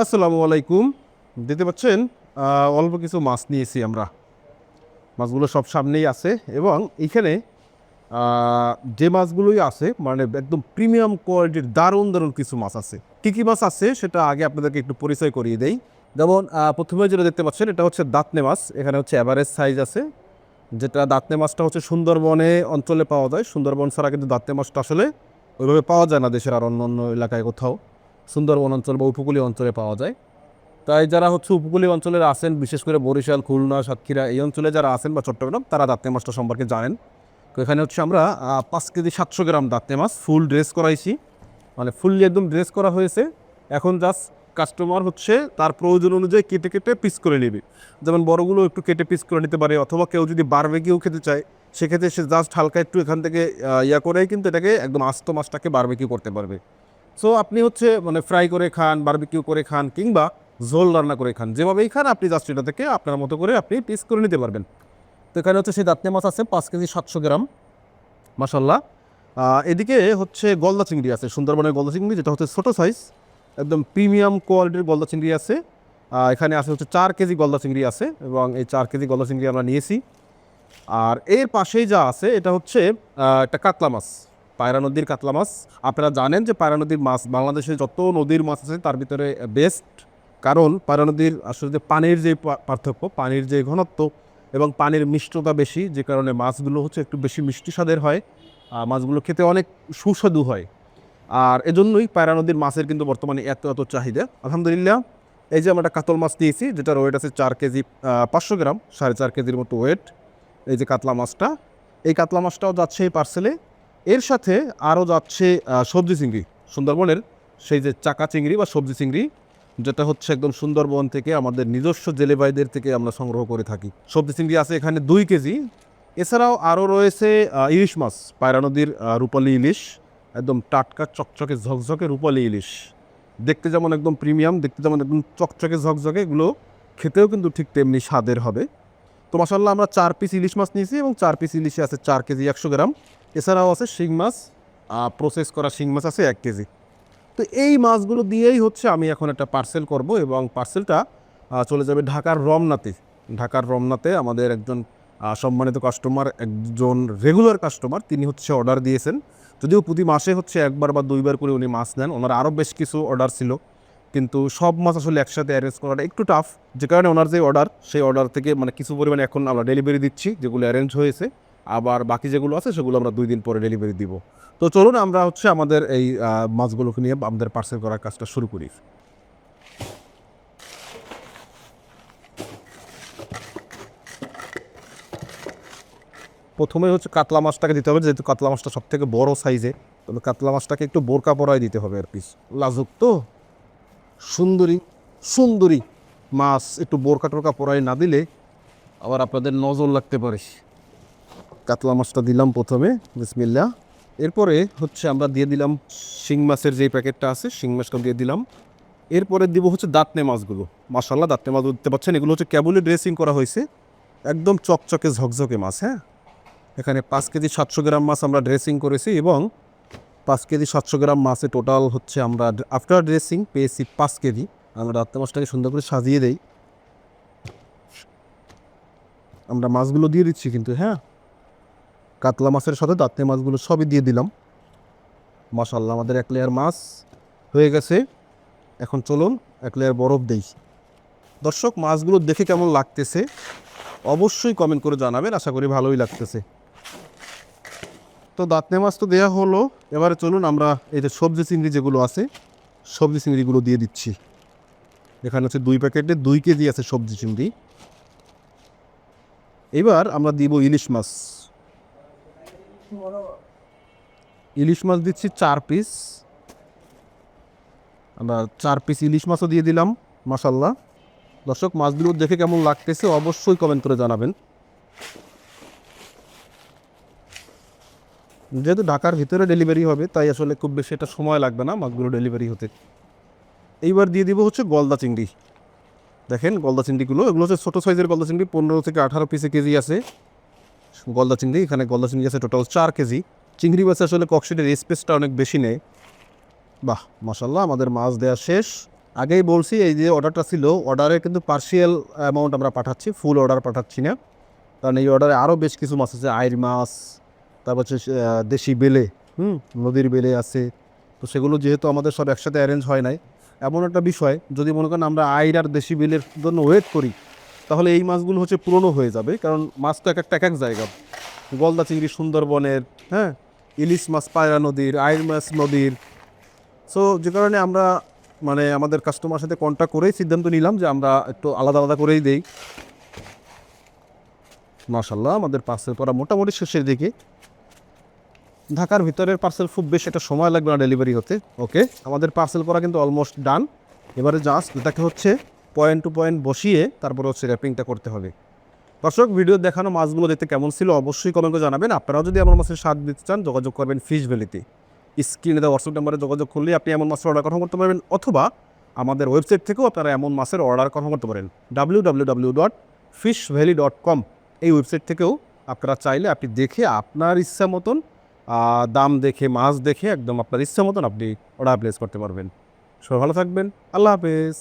আসসালামু আলাইকুম। দেখতে পাচ্ছেন অল্প কিছু মাছ নিয়েছি আমরা। মাছগুলো সব সামনেই আছে এবং এখানে যে মাছগুলোই আছে মানে একদম প্রিমিয়াম কোয়ালিটির দারুণ দারুণ কিছু মাছ আছে। কী কী মাছ আছে সেটা আগে আপনাদেরকে একটু পরিচয় করিয়ে দেই। যেমন প্রথমে যেটা দেখতে পাচ্ছেন, এটা হচ্ছে দাঁতনে মাছ। এখানে হচ্ছে অ্যাভারেজ সাইজ আছে। যেটা দাঁতনে মাছটা হচ্ছে সুন্দরবনে অঞ্চলে পাওয়া যায়। সুন্দরবন ছাড়া কিন্তু দাঁতনে মাছটা আসলে ওইভাবে পাওয়া যায় না দেশের আর অন্য অন্য এলাকায় কোথাও। সুন্দরবন অঞ্চল বা উপকূলীয় অঞ্চলে পাওয়া যায়। তাই যারা হচ্ছে উপকূলীয় অঞ্চলে আছেন, বিশেষ করে বরিশাল, খুলনা, সাতক্ষীরা, এই অঞ্চলে যারা আছেন বা চট্টগ্রাম, তারা দাঁতনে মাছটা সম্পর্কে জানেন। তো এখানে হচ্ছে আমরা পাঁচ কেজি সাতশো গ্রাম দাঁতনে মাছ ফুল ড্রেস করাইছি। মানে ফুললি একদম ড্রেস করা হয়েছে। এখন জাস্ট কাস্টমার হচ্ছে তার প্রয়োজন অনুযায়ী কেটে কেটে পিস করে নেবে। যেমন বড়গুলো একটু কেটে পিস করে নিতে পারে, অথবা কেউ যদি বারবেকিউ খেতে চায়, সেক্ষেত্রে সে জাস্ট হালকা একটু এখান থেকে ইয়া করেই কিন্তু এটাকে একদম আস্ত মাছটাকে বারবেকিউ করতে পারবে। সো আপনি হচ্ছে মানে ফ্রাই করে খান বারবিকিউ করে খান কিংবা ঝোল রান্না করে খান, যেভাবেই খান, আপনি জাস্ট এটা থেকে আপনার মতো করে আপনি পিস করে নিতে পারবেন। তো এখানে হচ্ছে সেই দাঁতনে মাছ আছে, পাঁচ কেজি সাতশো গ্রাম। মাসাল্লাহ এদিকে হচ্ছে গলদা চিংড়ি আছে, সুন্দরবনের গলদা চিংড়ি, যেটা হচ্ছে ছোটো সাইজ একদম প্রিমিয়াম কোয়ালিটির গলদা চিংড়ি আছে। এখানে আছে হচ্ছে চার কেজি গলদা চিংড়ি আছে এবং এই চার কেজি গলদা চিংড়ি আমরা নিয়েছি। আর এর পাশেই যা আছে, এটা হচ্ছে একটা কাতলা মাছ। পায়রা নদীর কাতলা মাছ। আপনারা জানেন যে পায়রা নদীর মাছ বাংলাদেশে যত নদীর মাছ আছে, তার ভিতরে বেস্ট কারণ পায়রা নদীর আসলে যে পানির যে পার্থক্য, পানির যে ঘনত্ব এবং পানির মিষ্টতা বেশি, যে কারণে মাছগুলো হচ্ছে একটু বেশি মিষ্টি স্বাদের হয়, আর মাছগুলো খেতে অনেক সুস্বাদু হয়। আর এজন্যই পায়রা নদীর মাছের কিন্তু বর্তমানে এত এত চাহিদা। আলহামদুলিল্লাহ, এই যে আমরা কাতল মাছ নিয়েছি যেটার ওয়েট আছে চার কেজি পাঁচশো গ্রাম, সাড়ে চার কেজির মতো ওয়েট এই যে কাতলা মাছটা, এই কাতলা মাছটাও যাচ্ছে এই পার্সেলে এর সাথে আরও যাচ্ছে সবজি চিংড়ি। সুন্দরবনের সেই যে চাকা চিংড়ি বা সবজি চিংড়ি, যেটা হচ্ছে একদম সুন্দরবন থেকে আমাদের নিজস্ব জেলে ভাইদের থেকে আমরা সংগ্রহ করে থাকি। সবজি চিংড়ি আছে এখানে দুই কেজি। এছাড়াও আরও রয়েছে ইলিশ মাছ, পায়রা নদীর রূপালী ইলিশ, একদম টাটকা চকচকে ঝকঝকে রূপালি ইলিশ। দেখতে যেমন একদম প্রিমিয়াম, দেখতে যেমন একদম চকচকে ঝকঝকে, এগুলো খেতেও কিন্তু ঠিক তেমনি স্বাদের হবে। তো মাসাল্লাহ আমরা চার পিস ইলিশ মাছ নিয়েছি এবং চার পিস ইলিশে আছে চার কেজি একশো গ্রাম। এছাড়াও আছে শিং মাছ প্রসেস করা শিং মাছ আছে এক কেজি। তো এই মাছগুলো দিয়েই হচ্ছে আমি এখন একটা পার্সেল করব এবং পার্সেলটা চলে যাবে ঢাকার রমনাতে। ঢাকার রমনাতে আমাদের একজন সম্মানিত কাস্টমার একজন রেগুলার কাস্টমার তিনি হচ্ছে অর্ডার দিয়েছেন। যদিও প্রতি মাসে হচ্ছে একবার বা দুইবার করে উনি মাছ নেন, ওনার আরও বেশ কিছু অর্ডার ছিল। কিন্তু সব মাছ আসলে একসাথে অ্যারেঞ্জ করাটা একটু টাফ যে কারণে ওনার যে অর্ডার সেই অর্ডার থেকে মানে কিছু পরিমাণে এখন আমরা ডেলিভারি দিচ্ছি, যেগুলো অ্যারেঞ্জ হয়েছে। আবার বাকি যেগুলো আছে, সেগুলো আমরা দুই দিন পরে ডেলিভারি দিব। তো চলুন আমরা হচ্ছে আমাদের এই মাছগুলোকে নিয়ে আমাদের পার্সেল করার কাজটা শুরু করি। প্রথমে হচ্ছে কাতলা মাছটাকে দিতে হবে, যেহেতু কাতলা মাছটা সব থেকে বড় সাইজে তবে কাতলা মাছটাকে একটু বোরকা পরাই দিতে হবে আর কি। লাজুক তো? সুন্দরী সুন্দরী মাছ একটু বোরকা টোরকা পরাই না দিলে আবার আপনাদের নজর লাগতে পারে। কাতলা মাছটা দিলাম প্রথমে বিসমিল্লা এরপরে হচ্ছে আমরা দিয়ে দিলাম শিং মাছের যেই প্যাকেটটা আছে, শিং মাছটা দিয়ে দিলাম। এরপরে দিব হচ্ছে দাঁতনে মাছগুলো। মাসাল্লাহ দাঁতনে মাছ দিতে পাচ্ছেন এগুলো হচ্ছে কেবলই ড্রেসিং করা হয়েছে। একদম চকচকে ঝকঝকে মাছ হ্যাঁ? এখানে পাঁচ কেজি সাতশো গ্রাম মাছ আমরা ড্রেসিং করেছি এবং পাঁচ কেজি সাতশো গ্রাম মাছে টোটাল হচ্ছে আমরা আফটার ড্রেসিং পেয়েছি পাঁচ কেজি। আমরা দাঁতনে মাছটাকে সুন্দর করে সাজিয়ে দেই। আমরা মাছগুলো দিয়ে দিচ্ছি কিন্তু হ্যাঁ? কাতলা মাছের সাথে দাঁতে মাছগুলো সবই দিয়ে দিলাম। মাশাল্লাহ আমাদের এক লেয়ার মাছ হয়ে গেছে। এখন চলুন এক লেয়ার বরফ দেই। দর্শক, মাছগুলো দেখে কেমন লাগতেছে? অবশ্যই কমেন্ট করে জানাবেন, আশা করি ভালোই লাগতেছে। তো দাঁতনে মাছ তো দেওয়া হলো। এবারে চলুন আমরা এই যে সবজি চিংড়ি যেগুলো আছে, সবজি চিংড়িগুলো দিয়ে দিচ্ছি। এখানে হচ্ছে দুই প্যাকেটে দুই কেজি আছে সবজি চিংড়ি। এবার আমরা দিব ইলিশ মাছ। ইলিশ মাছ দিচ্ছি চার পিস। আমরা চার পিস ইলিশ মাছও দিয়ে দিলাম মাসাল্লাহ দর্শক, মাছগুলো দেখে কেমন লাগতেছে অবশ্যই কমেন্ট করে জানাবেন। যেহেতু ঢাকার ভিতরে ডেলিভারি হবে, তাই আসলে খুব বেশি একটা সময় লাগবে না মাছগুলো ডেলিভারি হতে। এইবার দিয়ে দিব হচ্ছে গলদা চিংড়ি। দেখেন গলদা চিংড়িগুলো, এগুলো হচ্ছে ছোটো সাইজের গলদা চিংড়ি, পনেরো থেকে আঠারো পিসে কেজি আছে। গলদা চিংড়ি, এখানে গলদা চিংড়ি আছে টোটাল চার কেজি। চিংড়ি মাছে আসলে ককশিটের স্পেসটা অনেক বেশি নেয়। বাহ মাসাল্লাহ আমাদের মাছ দেওয়া শেষ। আগেই বলছি, এই যে অর্ডারটা ছিল অর্ডারে কিন্তু পার্শিয়াল অ্যামাউন্ট আমরা পাঠাচ্ছি ফুল অর্ডার পাঠাচ্ছি না। কারণ এই অর্ডারে আরও বেশ কিছু মাছ আছে আইর মাছ তারপর হচ্ছে দেশি বেলে, হুম, নদীর বেলে আছে। তো সেগুলো যেহেতু আমাদের সব একসাথে অ্যারেঞ্জ হয় নাই, এমন একটা বিষয়, যদি মনে করেন আমরা আইর আর দেশি বেলের জন্য ওয়েট করি, তাহলে এই মাছগুলো হচ্ছে পুরনো হয়ে যাবে, কারণ মাছ তো এক একটা এক এক জায়গা। গলদা চিংড়ি সুন্দরবনের হ্যাঁ ইলিশ মাছ পায়রা নদীর আইর মাছ নদীর। সো যে কারণে আমরা মানে আমাদের কাস্টমার সাথে কন্ট্যাক্ট করেই সিদ্ধান্ত নিলাম যে আমরা একটু আলাদা আলাদা করেই দেই। মাশাল্লাহ আমাদের পাশের করা মোটামুটি শেষের দিকে। ঢাকার ভিতরের পার্সেল খুব বেশি একটা সময় লাগবে না ডেলিভারি হতে। ওকে আমাদের পার্সেল করা কিন্তু অলমোস্ট ডান এবারে জাস্ট এটাকে হচ্ছে পয়েন্ট টু পয়েন্ট বসিয়ে তারপরে হচ্ছে র্যাপিংটা করতে হবে। দর্শক ভিডিও দেখানো মাছগুলো দেখতে কেমন ছিল অবশ্যই কমেন্ট জানাবেন। আপনারাও যদি এমন মাছের স্বাদ দিতে চান, যোগাযোগ করবেন ফিশ ভ্যালিতে স্ক্রিনে দেওয়া হোয়াটসঅ্যাপ নাম্বারে যোগাযোগ করলে আপনি এমন মাছের অর্ডার কনফার্ম করতে পারবেন, অথবা আমাদের ওয়েবসাইট থেকেও আপনারা এমন মাছের অর্ডার কনফার্ম করতে পারেন। W dot fish valley dot com এই ওয়েবসাইট থেকেও আপনারা চাইলে আপনি দেখে আপনার ইচ্ছা মতন দাম দেখে, মাছ দেখে একদম আপনার ইচ্ছা মতন আপনি অর্ডার প্লেস করতে পারবেন। সবাই ভালো থাকবেন। আল্লাহ হাফেজ।